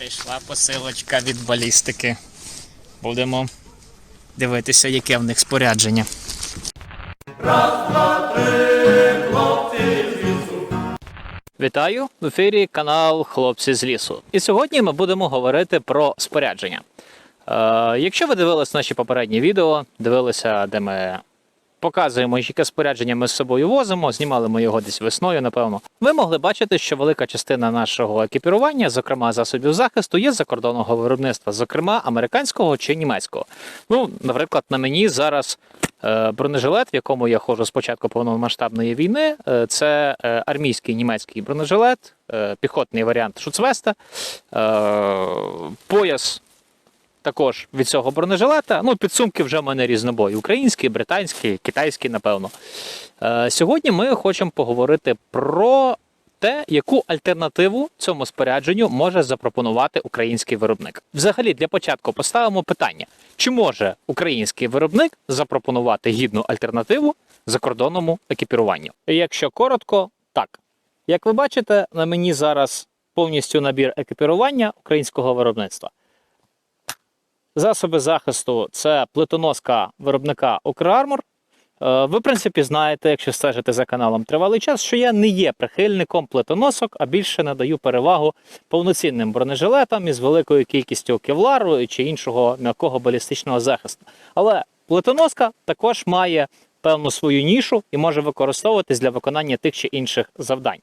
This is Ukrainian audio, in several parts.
Прийшла посилочка від балістики. Будемо дивитися, яке в них спорядження. Вітаю в ефірі канал Хлопці з лісу. І сьогодні ми будемо говорити про спорядження. Е, якщо ви дивились наші попередні відео, дивилися, де ми показуємо, яке спорядження ми з собою возимо, знімали ми його десь весною, напевно. Ви могли бачити, що велика частина нашого екіпірування, зокрема засобів захисту, є закордонного виробництва, зокрема американського чи німецького. Ну, наприклад, на мені зараз е, бронежилет, в якому я ходжу з початку повномасштабної війни. е, Це е, армійський німецький бронежилет, піхотний варіант Шуцвеста, пояс також від цього бронежилета. Ну, підсумки вже в мене різнобої: українські, британські, китайські, напевно. Е, Сьогодні ми хочемо поговорити про те, яку альтернативу цьому спорядженню може запропонувати український виробник. Взагалі, для початку поставимо питання: чи може український виробник запропонувати гідну альтернативу закордонному екіпіруванню? Якщо коротко, так. Як ви бачите, на мені зараз повністю набір екіпірування українського виробництва. Засоби захисту це плитоноска виробника Укрармор. Е, Ви, в принципі, знаєте, якщо стежите за каналом тривалий час, що я не є прихильником плитоносок, а більше надаю перевагу повноцінним бронежилетам із великою кількістю кевлару чи іншого м'якого балістичного захисту. Але плитоноска також має певну свою нішу і може використовуватись для виконання тих чи інших завдань.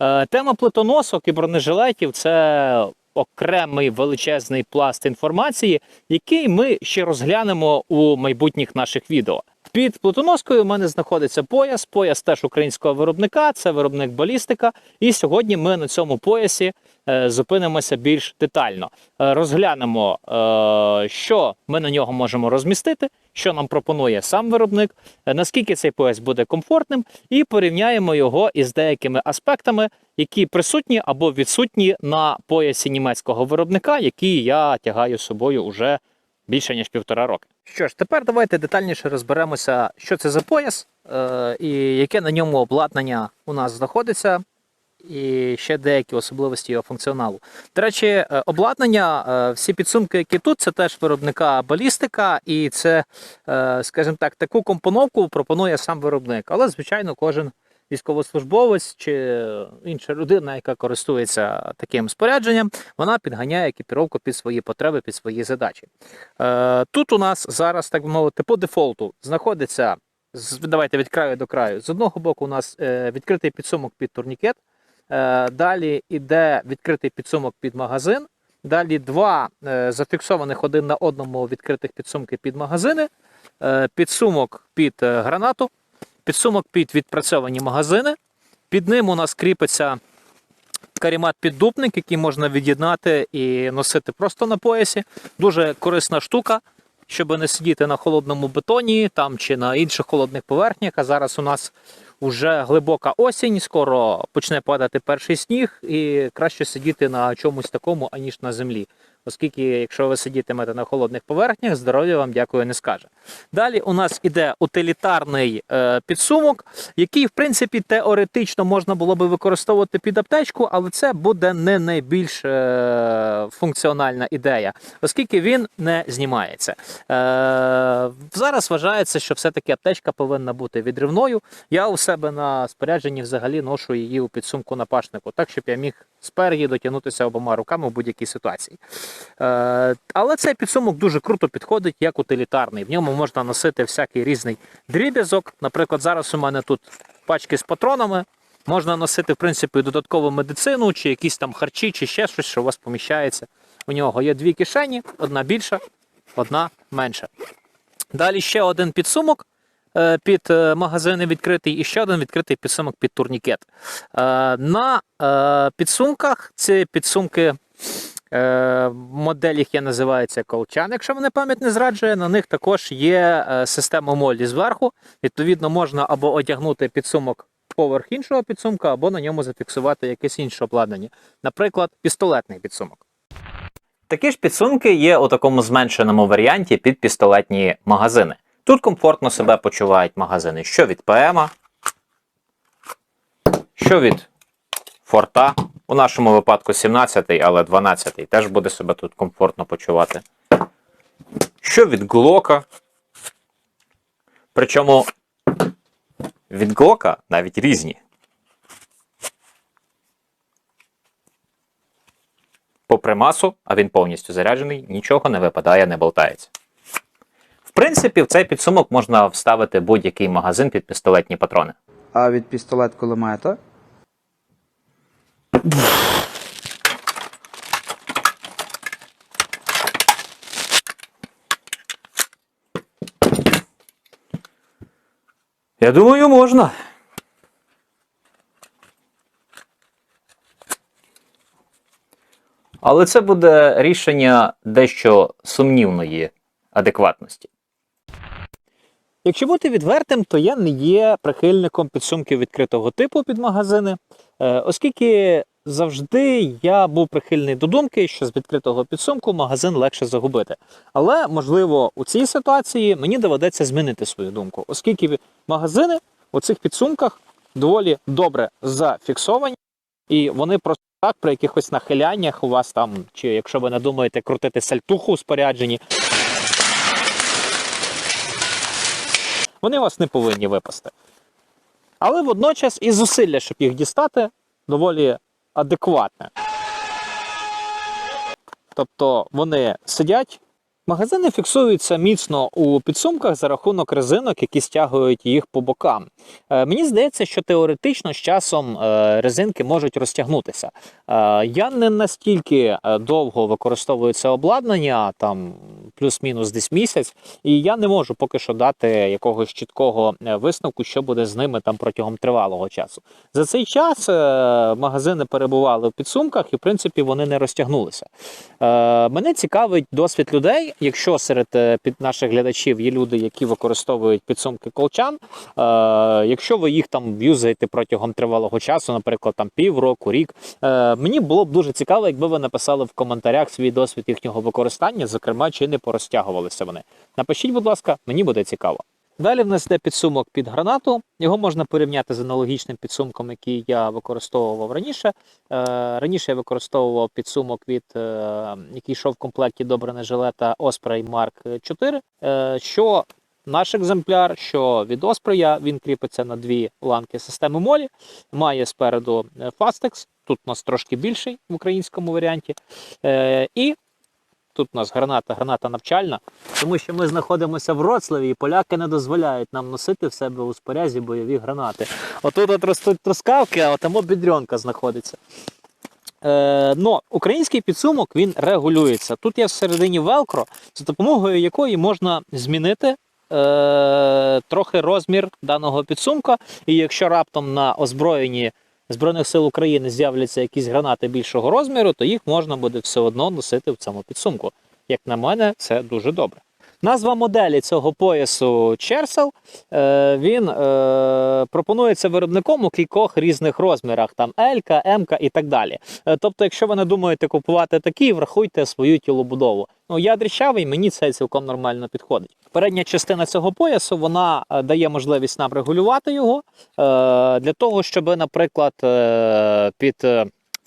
Е, Тема плитоносок і бронежилетів це окремий величезний пласт інформації, який ми ще розглянемо у майбутніх наших відео. Під плитоноскою у мене знаходиться пояс. Пояс теж українського виробника, це виробник балістика. І сьогодні ми на цьому поясі е, зупинимося більш детально. Е, розглянемо, е, що ми на нього можемо розмістити, що нам пропонує сам виробник, наскільки цей пояс буде комфортним, і порівняємо його із деякими аспектами, які присутні або відсутні на поясі німецького виробника, який я тягаю з собою уже більше ніж півтора роки. Що ж, тепер давайте детальніше розберемося, що це за пояс е, і яке на ньому обладнання у нас знаходиться, і ще деякі особливості його функціоналу. До речі, е, обладнання, е, всі підсумки, які тут, це теж виробника балістика, і це, е, скажімо так, таку компоновку пропонує сам виробник. Але, звичайно, кожен військовослужбовець чи інша людина, яка користується таким спорядженням, вона підганяє екіпіровку під свої потреби, під свої задачі. Е, Тут у нас зараз, так би мовити, по дефолту знаходиться. з- Давайте від краю до краю. З одного боку, у нас е, відкритий підсумок під турнікет. Е, Далі йде відкритий підсумок під магазин. Далі два зафіксованих один на одному відкритих підсумки під магазини, підсумок під гранату, підсумок під відпрацьовані магазини. Під ним у нас кріпиться карімат-піддупник, який можна від'єднати і носити просто на поясі. Дуже корисна штука, щоб не сидіти на холодному бетоні там чи на інших холодних поверхнях. А зараз у нас вже глибока осінь, скоро почне падати перший сніг, і краще сидіти на чомусь такому, аніж на землі. Оскільки, якщо ви сидітимете на холодних поверхнях, здоров'я вам дякую не скаже. Далі у нас іде утилітарний е, підсумок, який, в принципі, теоретично можна було би використовувати під аптечку, але це буде не найбільш е, функціональна ідея, оскільки він не знімається. Е, зараз вважається, що все-таки аптечка повинна бути відривною. Я у себе на спорядженні взагалі ношу її у підсумку на пашнику, так щоб я міг спереді дотягнутися обома руками в будь-якій ситуації. Е, але цей підсумок дуже круто підходить як утилітарний. В ньому можна носити всякий різний дріб'язок. Наприклад, зараз у мене тут пачки з патронами. Можна носити, в принципі, додаткову медицину, чи якісь там харчі, чи ще щось, що у вас поміщається. У нього є дві кишені, одна більша, одна менша. Далі ще один підсумок е, під е, магазини відкритий, і ще один відкритий підсумок під турнікет. На підсумках ці підсумки. Е, Модель їх я називається колчан, якщо мене пам'ять не зраджує. На них також є е, система молі зверху. Відповідно, можна або одягнути підсумок поверх іншого підсумка, або на ньому зафіксувати якесь інше обладнання. Наприклад, пістолетний підсумок. Такі ж підсумки є у такому зменшеному варіанті під пістолетні магазини. Тут комфортно себе почувають магазини що від ПМ, що від Форта. У нашому випадку 17-й, але 12-й теж буде себе тут комфортно почувати. Що від глока? Причому від глока навіть різні. Попри масу, а він повністю заряджений, нічого не випадає, не болтається. В принципі, в цей підсумок можна вставити будь-який магазин під пістолетні патрони. А від пістолет кулемета? Я думаю, можна. Але це буде рішення дещо сумнівної адекватності. Якщо бути відвертим, то я не є прихильником підсумків відкритого типу під магазини, е, оскільки завжди я був прихильний до думки, що з відкритого підсумку магазин легше загубити. Але можливо у цій ситуації мені доведеться змінити свою думку, оскільки магазини у цих підсумках доволі добре зафіксовані, і вони просто так при якихось нахиляннях у вас там, чи якщо ви не думаєте крутити сальтуху у спорядженні, вони вас не повинні випасти. Але водночас і зусилля, щоб їх дістати, доволі адекватне. Тобто вони сидять, магазини фіксуються міцно у підсумках за рахунок резинок, які стягують їх по бокам. Е, Мені здається, що теоретично з часом е, резинки можуть розтягнутися. Е, Я не настільки е, довго використовую це обладнання, там плюс-мінус десь місяць, і я не можу поки що дати якогось чіткого е, висновку, що буде з ними там протягом тривалого часу. За цей час е, магазини перебували в підсумках, і в принципі вони не розтягнулися. Е, Мене цікавить досвід людей. Якщо серед е, наших глядачів є люди, які використовують підсумки колчан, е, якщо ви їх там юзаєте протягом тривалого часу, наприклад, там півроку, рік, е, мені було б дуже цікаво, якби ви написали в коментарях свій досвід їхнього використання, зокрема, чи не порозтягувалися вони. Напишіть, будь ласка, мені буде цікаво. Далі в підсумок під гранату. Його можна порівняти з аналогічним підсумком, який я використовував раніше. Е, раніше я використовував підсумок від е, який йшов в комплекті добране жилета Osprey Mark 4. Е, що наш екземпляр, що від Osprey, він кріпиться на дві ланки системи Молі, має спереду е, Fastex, тут у нас трошки більший в українському варіанті. Е, і тут у нас граната, граната навчальна, тому що ми знаходимося в Вроцлаві, і поляки не дозволяють нам носити в себе у спорязі бойові гранати. Отут от ростуть трускавки, а там бідрьонка знаходиться. Е, но український підсумок він регулюється. Тут є всередині велкро, за допомогою якої можна змінити е, трохи розмір даного підсумка. І якщо раптом на озброєнні Збройних сил України з'являться якісь гранати більшого розміру, то їх можна буде все одно носити в цьому підсумку. Як на мене, це дуже добре. Назва моделі цього поясу Черсел. Е, він е, пропонується виробником у кількох різних розмірах: там L, М і так далі. Е, тобто, якщо ви не думаєте купувати такий, врахуйте свою тілобудову. Ну, я дріщавий, мені це цілком нормально підходить. Передня частина цього поясу вона дає можливість нам регулювати його для того, щоб, наприклад, під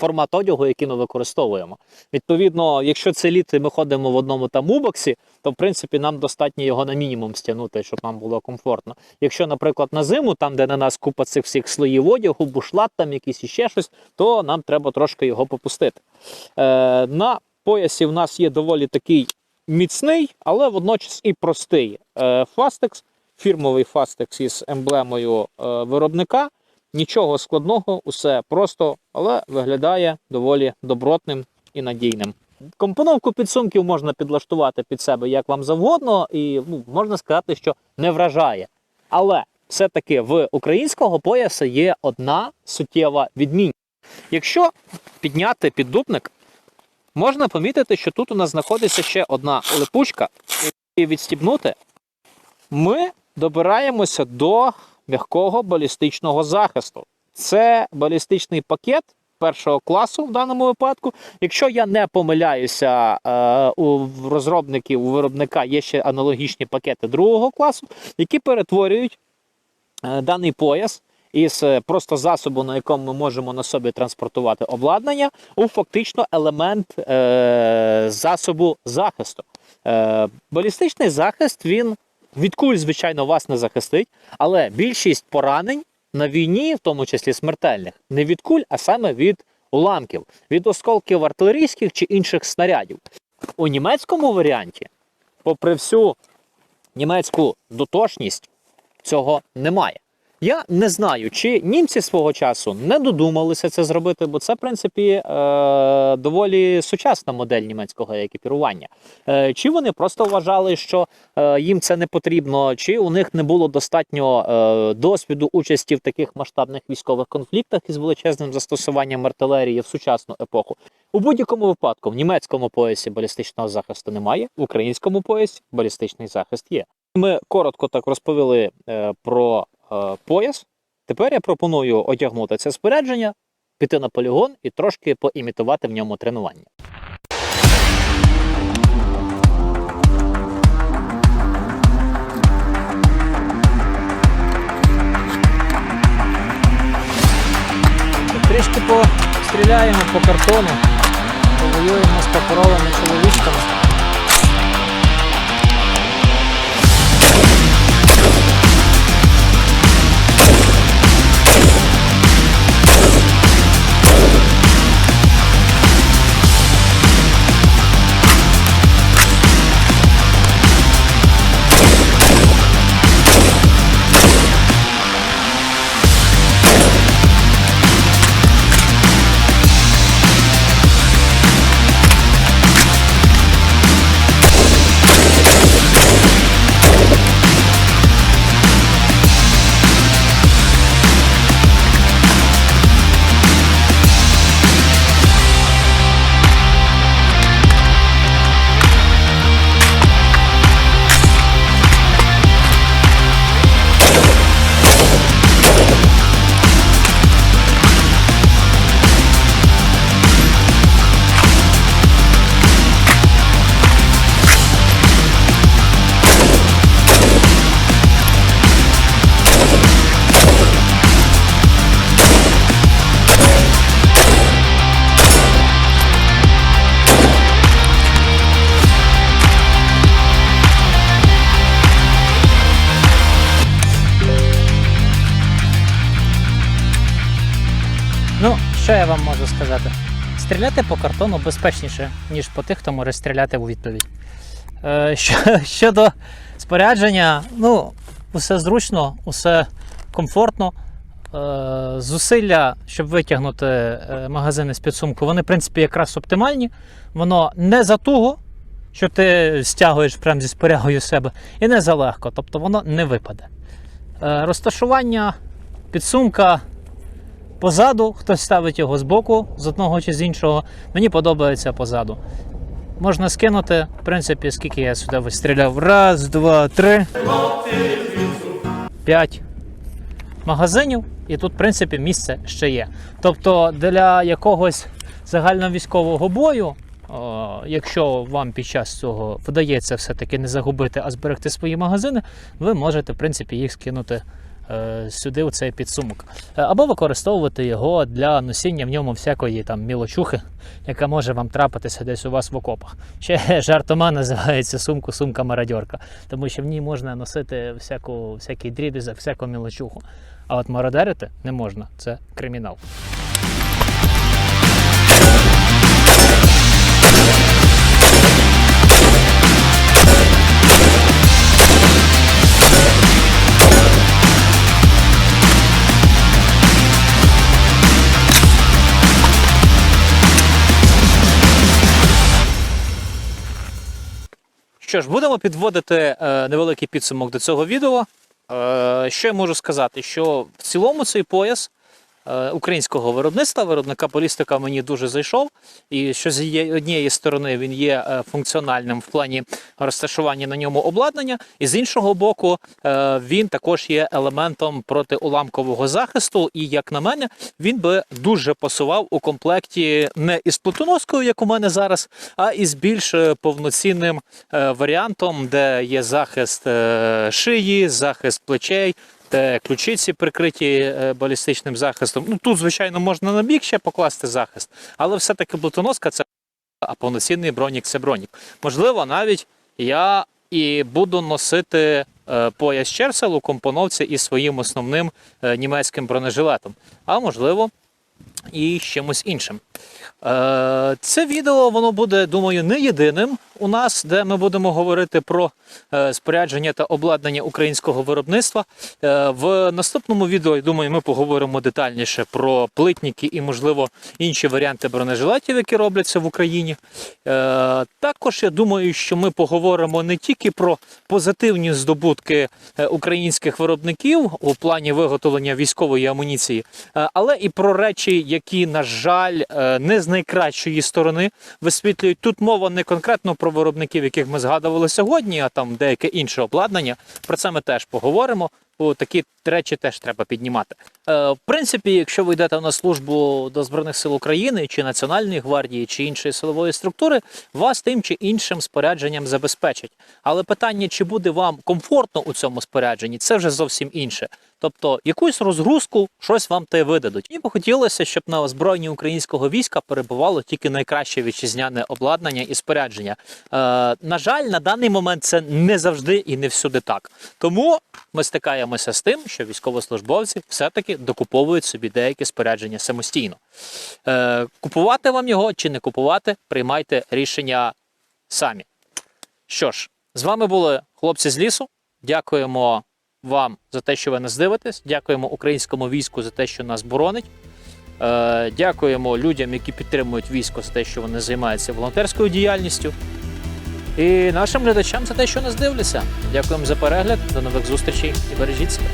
формат одягу, який ми використовуємо. Відповідно, якщо це літ ми ходимо в одному там убоксі, то в принципі нам достатньо його на мінімум стягнути, щоб нам було комфортно. Якщо, наприклад, на зиму, там де на нас купа цих всіх слоїв одягу, бушлат, там якийсь іще щось, то нам треба трошки його попустити. Е, на поясі в нас є доволі такий міцний, але водночас і простий е, фастекс, фірмовий фастекс із емблемою е, виробника. Нічого складного, усе просто, але виглядає доволі добротним і надійним. Компоновку підсумків можна підлаштувати під себе як вам завгодно, і ну, можна сказати, що не вражає. Але все-таки в українського пояса є одна суттєва відмінність. Якщо підняти піддупник, можна помітити, що тут у нас знаходиться ще одна липучка, і відстібнути, ми добираємося до м'якого балістичного захисту. Це балістичний пакет першого класу в даному випадку. Якщо я не помиляюся, е, у розробників, у виробника є ще аналогічні пакети другого класу, які перетворюють е, даний пояс із е, просто засобу, на якому ми можемо на собі транспортувати обладнання, у фактично елемент засобу захисту. Балістичний захист він від куль, звичайно, вас не захистить, але більшість поранень на війні, в тому числі смертельних, не від куль, а саме від уламків, від осколків артилерійських чи інших снарядів. У німецькому варіанті, попри всю німецьку дотошність, цього немає. Я не знаю, чи німці свого часу не додумалися це зробити, бо це, в принципі, е, доволі сучасна модель німецького екіпірування. Е, чи вони просто вважали, що е, їм це не потрібно, чи у них не було достатньо досвіду участі в таких масштабних військових конфліктах із величезним застосуванням артилерії в сучасну епоху. У будь-якому випадку в німецькому поясі балістичного захисту немає, в українському поясі балістичний захист є. Ми коротко так розповіли про пояс. Тепер я пропоную одягнути це спорядження, піти на полігон і трошки поімітувати в ньому тренування. Трішки постріляємо по картону, повоюємо з паперовими чоловічками. Сказати? Стріляти по картону безпечніше, ніж по тих, хто може стріляти у відповідь. Е, що, щодо спорядження, ну, усе зручно, усе комфортно. Е, зусилля, щоб витягнути е, магазини з підсумку, вони, в принципі, якраз оптимальні. Воно не затуго, що ти стягуєш прямо зі спорягою себе, і не залегко, тобто воно не випаде. Е, розташування підсумка позаду, хтось ставить його збоку, з одного чи з іншого. Мені подобається позаду. Можна скинути, в принципі, скільки я сюди вистріляв. Раз, два, три. П'ять магазинів, і тут, в принципі, місце ще є. Тобто для якогось загальновійськового бою, якщо вам під час цього вдається все-таки не загубити, а зберегти свої магазини, ви можете, в принципі, їх скинути сюди у цей підсумок. Е, Або використовувати його для носіння в ньому всякої там мілочухи, яка може вам трапитися десь у вас в окопах. Ще жартома називається сумку сумка мародьорка, тому що в ній можна носити всяку, всякий дрібізок, всяку мілочуху. А от мародерити не можна, це кримінал. Що ж, будемо підводити е, невеликий підсумок до цього відео. Е, що я можу сказати? Що в цілому цей пояс українського виробництва, виробника полістика мені дуже зайшов. І що з однієї сторони він є е, функціональним в плані розташування на ньому обладнання, і з іншого боку, е, він також є елементом протиуламкового захисту. І, як на мене, він би дуже пасував у комплекті не із плитоноскою, як у мене зараз, а із більш е, повноцінним е, варіантом, де є захист е, шиї, захист плечей. Бачите, ключиці прикриті е, балістичним захистом. Ну тут, звичайно, можна на бік ще покласти захист, але все-таки блотоноска це а повноцінний бронік це бронік. Можливо, навіть я і буду носити е, пояс Черсел у компоновці із своїм основним е, німецьким бронежилетом, а можливо, і чимось іншим. Е, Це відео воно буде, думаю, не єдиним у нас, де ми будемо говорити про е, спорядження та обладнання українського виробництва. Е, В наступному відео, я думаю, ми поговоримо детальніше про плитніки і, можливо, інші варіанти бронежилетів, які робляться в Україні. Також я думаю, що ми поговоримо не тільки про позитивні здобутки українських виробників у плані виготовлення військової амуніції, але і про речі, які, на жаль, не з найкращої сторони висвітлюють. Тут мова не конкретно про виробників, яких ми згадували сьогодні, а там деяке інше обладнання. Про це ми теж поговоримо. Такі речі теж треба піднімати. Е, в принципі, якщо ви йдете на службу до Збройних сил України чи Національної гвардії, чи іншої силової структури, вас тим чи іншим спорядженням забезпечать. Але питання, чи буде вам комфортно у цьому спорядженні, це вже зовсім інше. Тобто якусь розгрузку, щось вам те видадуть. І б хотілося, щоб на озброєнні українського війська перебувало тільки найкраще вітчизняне обладнання і спорядження. Е, на жаль, на даний момент це не завжди і не всюди так. Тому ми стикаємося з тим, що військовослужбовці все-таки докуповують собі деяке спорядження самостійно. Е, купувати вам його чи не купувати, приймайте рішення самі. Що ж, з вами були хлопці з лісу. Дякуємо вам за те, що ви нас дивитесь. Дякуємо українському війську за те, що нас боронить. Е, дякуємо людям, які підтримують військо за те, що вони займаються волонтерською діяльністю. І нашим глядачам за те, що нас дивляться. Дякуємо за перегляд. До нових зустрічей і бережіть себе.